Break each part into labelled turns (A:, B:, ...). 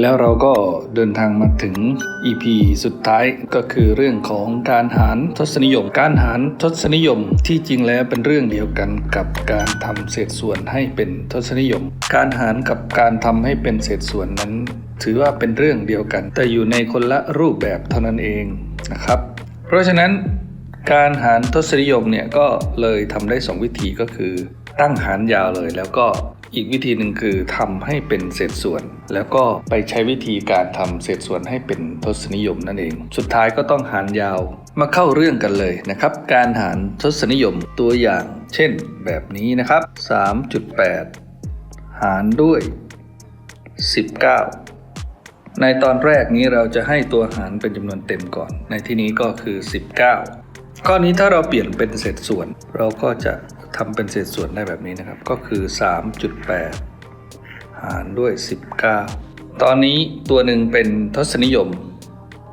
A: แล้วเราก็เดินทางมาถึง EP สุดท้ายก็คือเรื่องของการหารทศนิยม การหารทศนิยมที่จริงแล้วเป็นเรื่องเดียวกันกับการทำเศษส่วนให้เป็นทศนิยม การหารกับการทำให้เป็นเศษส่วนนั้น ถือว่าเป็นเรื่องเดียวกัน แต่อยู่ในคนละรูปแบบเท่านั้นเองนะครับ เพราะฉะนั้นการหารทศนิยมเนี่ยก็เลยทำได้สองวิธีก็คือ ตั้งหารยาวเลยแล้วก็ อีกวิธีหนึ่งคือทำให้เป็นเศษส่วน แล้วก็ไปใช้วิธีการทำเศษส่วนให้เป็นทศนิยมนั่นเอง สุดท้ายก็ต้องหารยาวมาเข้าเรื่องกันเลยนะครับ การหารทศนิยมตัวอย่าง เช่น แบบนี้นะครับ 3.8 หารด้วย 19ในตอนแรกนี้เราจะให้ตัวหารเป็นจำนวนเต็มก่อน ในที่นี้ก็คือ 19 ข้อนี้ถ้าเราเปลี่ยนเป็นเศษส่วน เราก็จะำเป็นเศษส่วนได้แบบนี้นะครับ ก็คือ 3.8 หารด้วย 19 ตอนนี้ตัวหนึ่งเป็นทศนิยม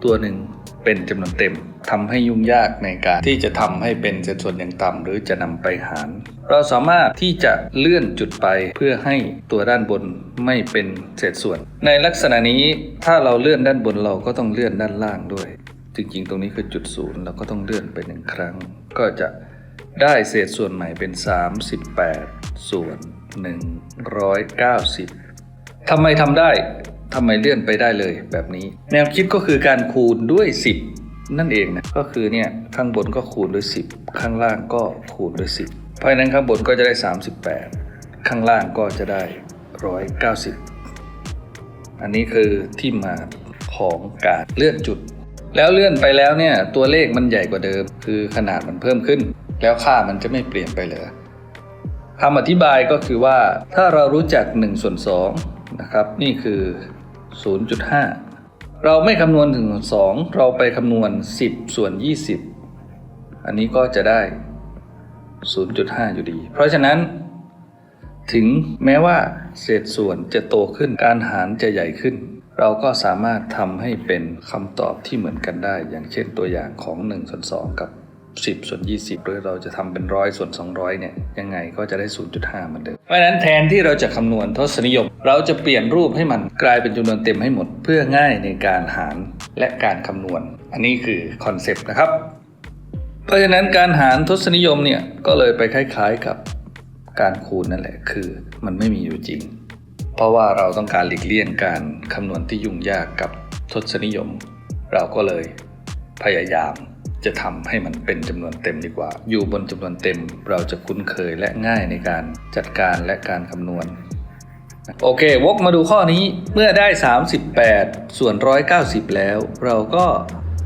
A: ตัวหนึ่งเป็นจำนวนเต็มทำให้ยุ่งยากในการที่จะทำให้เป็นเศษส่วนอย่างต่ำหรือจะนำไปหาร เราสามารถที่จะเลื่อนจุดไปเพื่อให้ตัวด้านบนไม่เป็นเศษส่วน ในลักษณะนี้ถ้าเราเลื่อนด้านบนเราก็ต้องเลื่อนด้านล่างด้วย จริงๆ ตรงนี้คือจุดศูนย์เราก็ต้องเลื่อนไปหนึ่งครั้ง ก็จะ ได้เศษส่วนใหม่เป็น 38 ส่วน 190 ทำไมทำได้ ทำไมเลื่อนไปได้เลยแบบนี้ แนวคิดก็คือการคูณด้วย 10 นั่นเองนะ ก็คือเนี่ย ข้างบนก็คูณด้วย 10 ข้างล่างก็คูณด้วย 10 เพราะฉะนั้นข้างบนก็จะได้ 38 ข้างล่างก็จะได้ 190 อันนี้คือที่มาของการเลื่อนจุดแล้วเลื่อนไปแล้วเนี่ยตัวเลขมันใหญ่กว่าเดิม คือขนาดมันเพิ่มขึ้น แล้วค่ามันจะไม่เปลี่ยนไปเลยคำอธิบายก็คือว่าถ้าเรารู้จัก1ส่วน2นะครับนี่คือ 0.5 เราไม่คำนวณถึงส่วน2เราไปคำนวณ 10 ส่วน 20 อันนี้ก็จะได้ 0.5 อยู่ดี เพราะฉะนั้น ถึงแม้ว่าเศษส่วนจะโตขึ้นการหารจะใหญ่ขึ้น เราก็สามารถทำให้เป็นคำตอบที่เหมือนกันได้ อย่างเช่นตัวอย่างของ1ส่วน2กับ 10 ส่วน 20 หรือเราจะทำเป็นร้อยส่วน 200 เนี่ย ยังไงก็จะได้ 0.5เหมือนเดิม เพราะฉะนั้นแทนที่เราจะคำนวณทศนิยม เราจะเปลี่ยนรูปให้มันกลายเป็นจำนวนเต็มให้หมด เพื่อง่ายในการหารและการคำนวณ อันนี้คือคอนเซปต์นะครับ เพราะฉะนั้นการหารทศนิยมเนี่ยก็เลยไปคล้ายๆกับการคูณนั่นแหละ คือมันไม่มีอยู่จริง เพราะว่าเราต้องการหลีกเลี่ยงการคำนวณที่ยุ่งยากกับทศนิยม เราก็เลยพยายาม จะทำให้มันเป็นจำนวนเต็มดีกว่า อยู่บนจำนวนเต็มเราจะคุ้นเคยและง่ายในการจัดการและการคำนวณ โอเค วกมาดูข้อนี้เมื่อได้ 38 ส่วน 190 แล้ว เราก็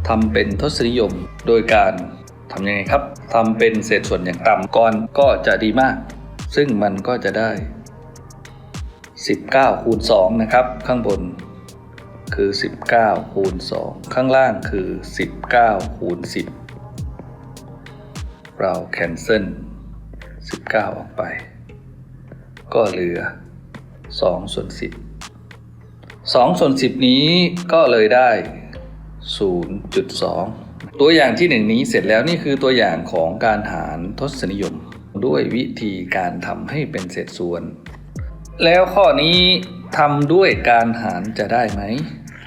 A: ทำเป็นทศนิยมโดยการทำยังไงครับทำเป็นเศษส่วนอย่างต่ำก่อนก็จะดีมาก ซึ่งมันก็จะได้ 19 คูณ 2 นะครับ ข้างบน คือ 19 คูณ 2 ข้างล่างคือ 19 คูณ 10 เราแคนเซิล 19 ออกไป ก็เหลือ 2 ส่วน 10 2 ส่วน 10 นี้ก็เลยได้ 0.2 ตัวอย่างที่หนึ่งนี้เสร็จแล้วนี่คือตัวอย่างของการหารทศนิยม ด้วยวิธีการทำให้เป็นเศษส่วน แล้วข้อนี้ทำด้วยการหารจะได้ไหม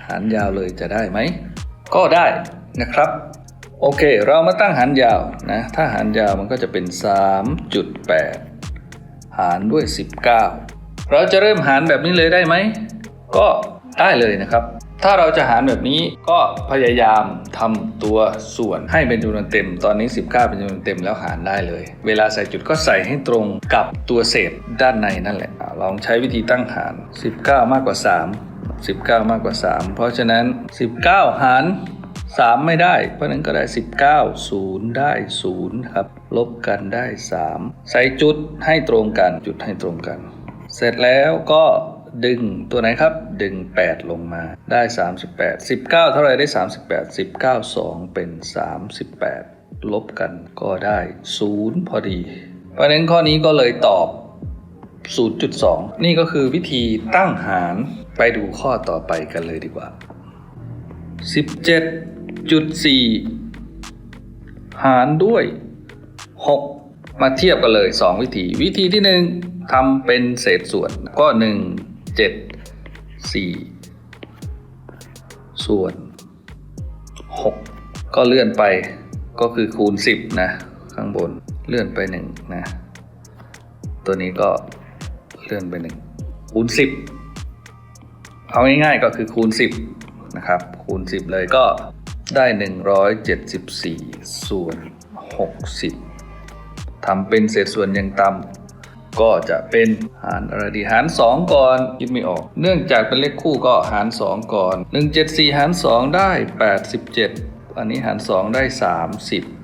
A: หารยาวเลยจะได้ไหม ก็ได้นะครับ โอเค เรามาตั้งหารยาวนะ ถ้าหารยาวมันก็จะเป็น 3.8 หารด้วย 19 เราจะเริ่มหารแบบนี้เลยได้ไหม ก็ได้เลยนะครับ ถ้าเราจะหารแบบนี้ก็พยายามทำตัวส่วนให้เป็นจำนวนเต็ม ตอนนี้ 19 เป็นจำนวนเต็มแล้วหารได้เลย เวลาใส่จุดก็ใส่ให้ตรงกับตัวเศษด้านในนั่นแหละ ลองใช้วิธีตั้งหาร 19 มากกว่า 3 19 มากกว่า 3 เพราะฉะนั้น 19 หาร 3 ไม่ได้ เพราะฉะนั้นก็ได้ 19 0 ได้ 0 ครับ ลบกันได้ 3 ใส่จุดให้ตรงกัน จุดให้ตรงกัน เสร็จแล้วก็ ดึงตัวไหนครับ ดึง 8 ลงมาได้ 38 19 เท่าไรได้ 38 19 2 เป็น 38 ลบกันก็ได้ 0 พอดี เพราะฉะนั้นข้อนี้ก็เลยตอบ 0.2 นี่ก็คือวิธีตั้งหารไปดูข้อต่อไปกันเลยดีกว่า 17.4 หารด้วย 6 มาเทียบกันเลย 2 วิธี วิธีที่ 1ทำเป็นเศษส่วนก็1 7 4ส่วน6ก็เลื่อนไปก็คือคูณ10นะ ข้างบนเลื่อนไป1นะ ตัวนี้ก็เลื่อนไป1คูณ10เอาง่ายๆก็คือคูณ10นะครับ คูณ10เลยก็ได้ 174 ส่วน 60ทำเป็นเศษส่วนย่างต่ำ ก็จะเป็นหารอะไรดีหาร 2 ก่อนคิดไม่ออก เนื่องจากเป็นเลขคู่ก็หาร 2 ก่อน 174 หาร 2 ได้ 87 อันนี้หาร 2 ได้ 30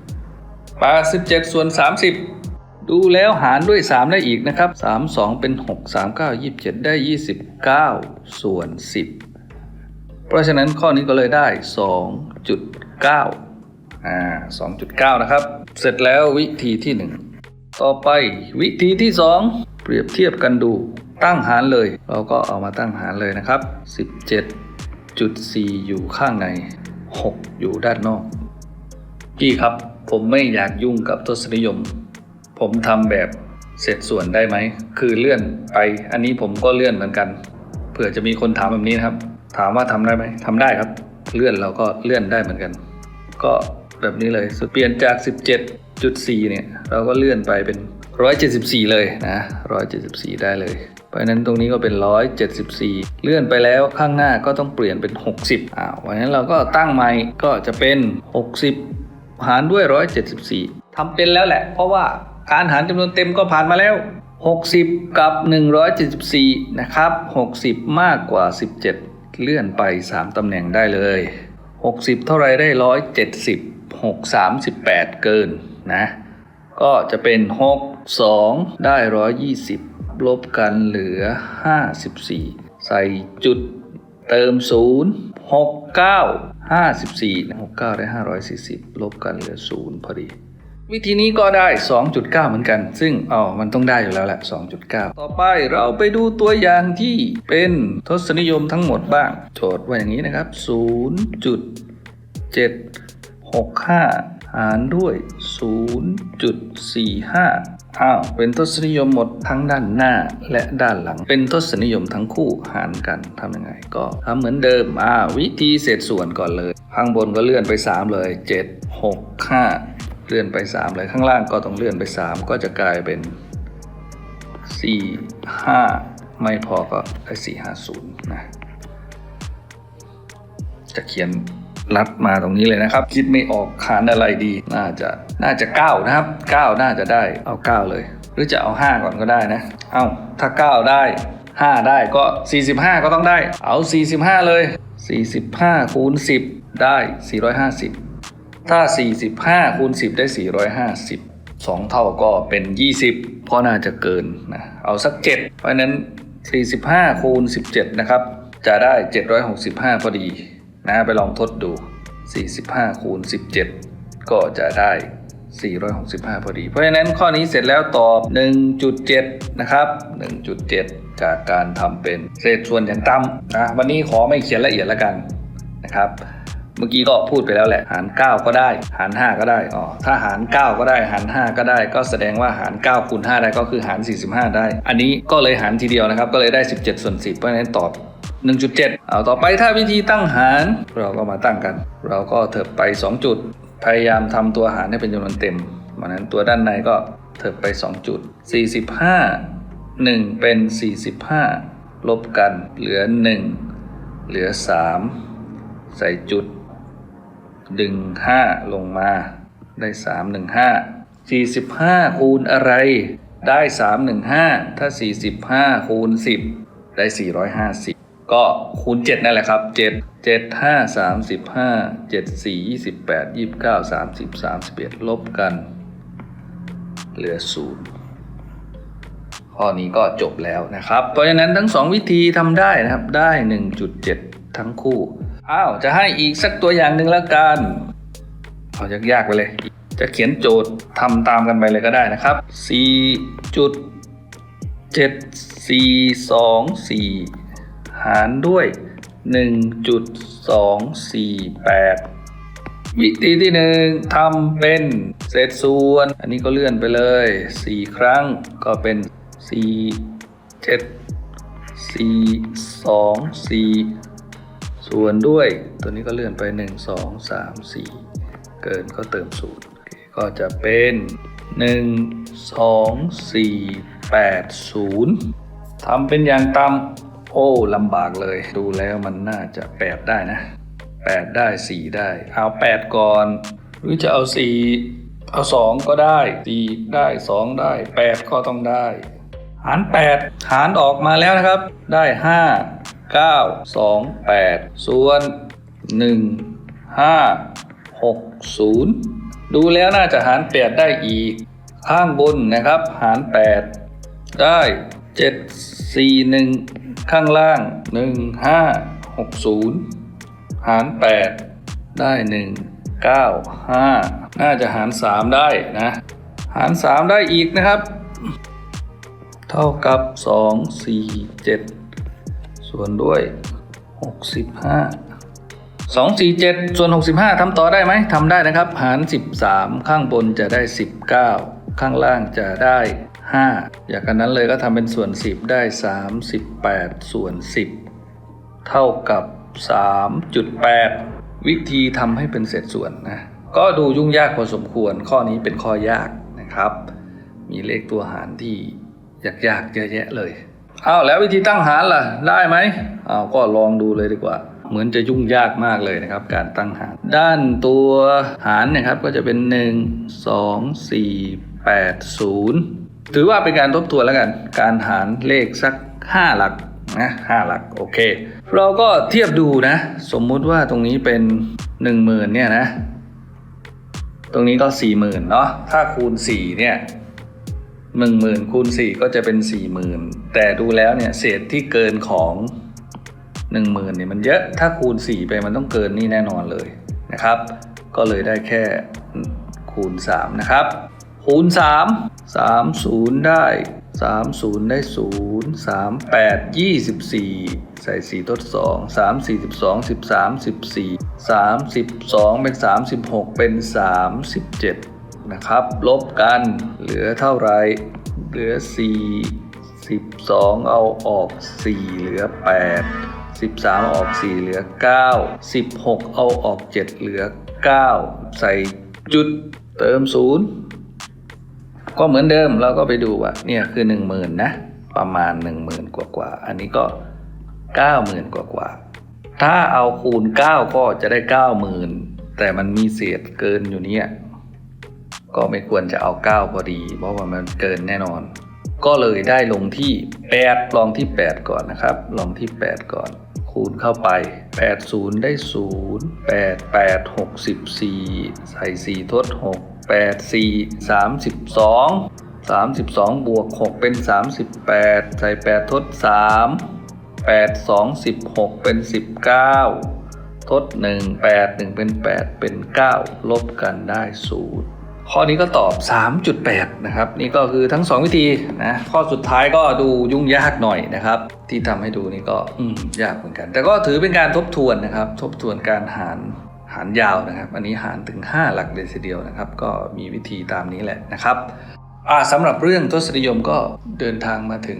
A: 87 ส่วน 30ดูแล้วหารด้วย 3 ได้อีกนะครับ 3 2 เป็น 6 3 9 27 ได้ 29 ส่วน 10 เพราะฉะนั้นข้อนี้ก็เลยได้ 2.9 อ่า 2.9 นะครับ เสร็จแล้ววิธีที่ 1 ต่อไปวิธีที่ 2 เปรียบเทียบกันดูตั้งหารเลย เราก็เอามาตั้งหารเลยนะครับ 17.4 อยู่ข้างใน 6 อยู่ด้านนอก พี่ครับผมไม่อยากยุ่งกับทศนิยม ผมทำแบบเศษส่วนได้ไหม คือเลื่อนไป อันนี้ผมก็เลื่อนเหมือนกัน เผื่อจะมีคนถามแบบนี้นะครับ ถามว่าทำได้ไหมทำได้ครับ เลื่อนเราก็เลื่อนได้เหมือนกัน ก็แบบนี้เลยเปลี่ยนจาก 17.4เนี่ย เราก็เลื่อนไปเป็น 174 เลยนะ 174 ได้เลย เพราะนั้นตรงนี้ก็เป็น 174 เลื่อนไปแล้วข้างหน้าก็ต้องเปลี่ยนเป็น 60อ่าเพราะฉะนั้นเราก็ตั้งใหม่ก็จะเป็น 60 หารด้วย 174ทำเป็นแล้วแหละ เพราะว่าการหารจำนวนเต็มก็ผ่านมาแล้ว 60 กับ 174 นะครับ 60 มากกว่า 17 เลื่อนไป 3 ตำแหน่งได้เลย 60 เท่าไรได้ 170 6 38 เกิน นะก็จะเป็น 6 2 ได้ 120 ลบกันเหลือ 54 ใส่จุดเติม 0 6 9 54 69 ได้ 540 ลบกันเหลือ 0 พอดี วิธีนี้ก็ได้ 2.9 เหมือนกัน ซึ่งอ๋อมันต้องได้อยู่แล้วแหละ 2.9 ต่อไปเราไปดูตัวอย่างที่เป็นทศนิยมทั้งหมดบ้าง โจทย์ว่าอย่างนี้นะครับ 0.765 หารด้วย 0.45 อ้าว เป็นทศนิยมหมดทั้งด้านหน้าและด้านหลัง เป็นทศนิยมทั้งคู่หารกันทำยังไง ก็ทำเหมือนเดิม อ่า วิธีเศษส่วนก่อนเลย ข้างบนก็เลื่อนไป 3 เลย 7 6 5 เลื่อนไป 3 เลย ข้างล่างก็ต้องเลื่อนไป 3 ก็จะกลายเป็น 4 5 ไม่พอก็ได้4 5 0นะ จะเขียน รัดมาตรงนี้เลยนะครับ คิดไม่ออกหารอะไรดี น่าจะน่าจะ 9 นะครับ 9 น่าจะได้เอา 9 เลย หรือจะเอา 5 ก่อนก็ได้นะ เอาถ้า 9 ได้ 5 ได้ก็ 45 ก็ต้องได้ เอา 45 เลย 45คูณ10 ได้ 450 ถ้า 45คูณ10 ได้ 450 2 เท่าก็เป็น 20 เพราะน่าจะเกินนะเอาสัก 7 เพราะฉะนั้น 45คูณ17 นะครับ จะได้ 765 พอดี นะไปลองทดดู 45 คูณ 17 ก็จะได้ 465 พอดี เพราะฉะนั้นข้อนี้เสร็จแล้วตอบ 1.7 นะครับ 1.7 จากการทำเป็นเศษส่วนอย่างต่ำนะวันนี้ขอไม่เขียนละเอียดละกันนะครับเมื่อกี้ก็พูดไปแล้วแหละ หาร 9 ก็ได้ หาร 5 ก็ได้อ๋อถ้าหาร 9 ก็ได้ หาร 5 ก็ได้ ก็แสดงว่าหาร 9คูณ5ได้ก็คือหาร 45 ได้ อันนี้ก็เลยหารทีเดียวนะครับ ก็เลยได้ 17 ส่วน 10 เพราะฉะนั้นตอบ 1.7 เอาต่อไปถ้าวิธีตั้งหารเราก็มาตั้งกัน เราก็เถิบไป 2 จุด พยายามทำตัวหารให้เป็นจำนวนเต็มวันนั้นตัวด้านในก็เถิบไป 2 จุด 45 1 เป็น 45 ลบกันเหลือ 1 เหลือ 3 ใส่จุด ดึง 5 ลงมาได้ 315 45 คูณอะไรได้ 315 ถ้า 45 คูณ 10 ได้ 450 ก็คูณ 7 นั่นแหละครับ 7 7 5 35 7 4 28 29 30 31 ลบกัน เหลือ 0 ข้อนี้ก็จบแล้วนะครับ เพราะฉะนั้นทั้ง 2 วิธีทำได้นะครับ ได้ 1.7 ทั้งคู่ อ้าว จะให้อีกสักตัวอย่างหนึ่งแล้วกัน เอายากๆไปเลย จะเขียนโจทย์ทำตามกันไปเลยก็ได้นะครับ4จุด7 4 2 4 หารด้วย 1.248 วิธีที่หนึ่งทำเป็นเศษส่วน อันนี้ก็เลื่อนไปเลย 4 ครั้งก็เป็น 4 7 4 2 4ส่ส่วนด้วย ตัวนี้ก็เลื่อนไป 1 2 3 4 เกินก็เติมศูนย์ก็จะเป็น 1 2 4 8 0ทำเป็นอย่างต่ำ โอ้ลำบากเลย ดูแล้วมันน่าจะ 8 ได้นะ 8 ได้ 4 ได้ เอา 8 ก่อน หรือจะเอา 4 เอา 2 ก็ได้ 4 ได้ 2 ได้ 8 ก็ต้องได้ หาร 8 หารออกมาแล้วนะครับ ได้ 5 9 2 8 ส่วน 1 5 6 0 ดูแล้วน่าจะหาร 8 ได้อีก ข้างบนนะครับ หาร 8 ได้ 7 4 1 ข้างล่าง 1 5 6 0 หาร 8 ได้ 1 9 5 น่าจะหาร 3 ได้นะ หาร 3 ได้อีกนะครับ เท่ากับ 2 4 7 ส่วนด้วย 65 2 4 7 ส่วน 65ทำต่อได้ไหมทำได้นะครับ หาร 13 ข้างบนจะได้ 19 ข้างล่างจะได้ 5 อย่างกันนั้นเลยก็ทำเป็นส่วน 10 ได้ 38 ส่วน 10 เท่ากับ 3.8 วิธีทำให้เป็นเศษส่วนนะ ก็ดูยุ่งยากพอสมควร ข้อนี้เป็นข้อยากนะครับ มีเลขตัวหารที่ยากๆเยอะแยะเลยอ้าวแล้ววิธีตั้งหารล่ะ ได้ไหมอ้าวก็ลองดูเลยดีกว่า เหมือนจะยุ่งยากมากเลยนะครับ การตั้งหาร ด้านตัวหารเนะครับก็จะเป็น 1 2 4 8 0 ถือว่าเป็นการทบทวนแล้วกัน การหารเลขสัก 5 หลักนะ5หลักโอเค เราก็เทียบดูนะ สมมุติว่าตรงนี้เป็น 10,000เนี่ยนะ ตรงนี้ก็ 40,000เนาะถ้าคูณ 4 เนี่ยหนึ่งหมื่นคูณสี่ก็จะเป็นสี่หมื่นแต่ดูแล้วเนี่ยเศษที่เกินของหนึ่งหมื่นเนี่ยมันเยอะถ้าคูณสี่ไปมันต้องเกินนี่แน่นอนเลยนะครับ ก็เลยได้แค่คูณสามนะครับ คูณสามสามศูนย์ได้สามศูนย์ได้ศูนย์สามแปดยี่สิบสี่ใส่สี่ทดสองสามสี่สิบสองสิบสามสิบสี่สามสิบสองเป็นสามสิบหกเป็นสามสิบเจ็ดนะครับ ลบกันเหลือเท่าไร เหลือ4 12เอาออก4เหลือ8 13เอาออก4เหลือ9 16เอาออก7เหลือ9ใส่จุดเติม0 ก็เหมือนเดิมเราก็ไปดูว่าเนี่ยคือ 10,000นะประมาณ 10,000 กว่ากว่า อันนี้ก็ 90,000 กว่ากว่า ถ้าเอาคูณ 9 ก็จะได้ 90,000 แต่มันมีเศษเกินอยู่เนี่ย ก็ไม่ควรจะเอา 9 พอดี เพราะว่ามันเกินแน่นอน ก็เลยได้ลงที่ 8 ลองที่ 8 ก่อนนะครับ ลองที่ 8 ก่อน คูณเข้าไป 8 0 ได้ 0 8 8 64 ใส่ 4 ทด 6 8 4 32 32 บวก 6 เป็น 38 ใส่ 8 ทด 3 8 2 16 เป็น 19 ทด 1 8 1 เป็น 8 เป็น 9 ลบกันได้0ข้อนี้ก็ตอบ 3.8 นะครับ นี่ก็คือทั้ง 2 วิธีนะ ข้อสุดท้ายก็ดูยุ่งยากหน่อยนะครับ ที่ทำให้ดูนี่ก็ยากเหมือนกัน แต่ก็ถือเป็นการทบทวนนะครับ ทบทวนการหาร หารยาวนะครับ อันนี้หารถึง 5 หลักเลยทีเดียวนะครับ ก็มีวิธีตามนี้แหละนะครับสำหรับเรื่องทศนิยมก็เดินทางมาถึง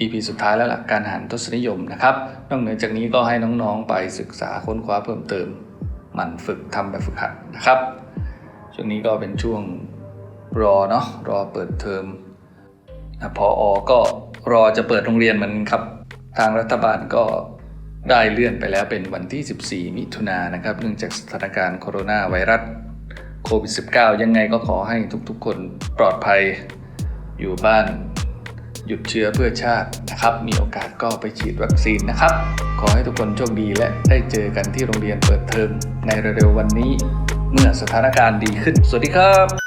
A: EP สุดท้ายแล้วล่ะการหารทศนิยมนะครับนอกเหนือจากนี้ก็ให้น้องๆไปศึกษาค้นคว้าเพิ่มเติมหมั่นฝึกทำแบบฝึกหัดนะครับ ช่วงนี้ก็เป็นช่วงรอเนาะรอเปิดเทอมพออก็รอจะเปิดโรงเรียนมันครับ ทางรัฐบาลก็ ได้เลื่อนไปแล้วเป็นวันที่ 14 มิถุนายนนะครับเนื่องจากสถานการณ์โคโรนาไวรัสโควิด -19 ยังไงก็ขอให้ทุกๆ คนปลอดภัยอยู่บ้านหยุดเชื้อเพื่อชาตินะครับ มีโอกาสก็ไปฉีดวัคซีนนะครับ ขอให้ทุกคนโชคดีและได้เจอกันที่โรงเรียนเปิดเทอมในเร็วๆวันนี้ เมื่อสถานการณ์ดีขึ้น สวัสดีครับ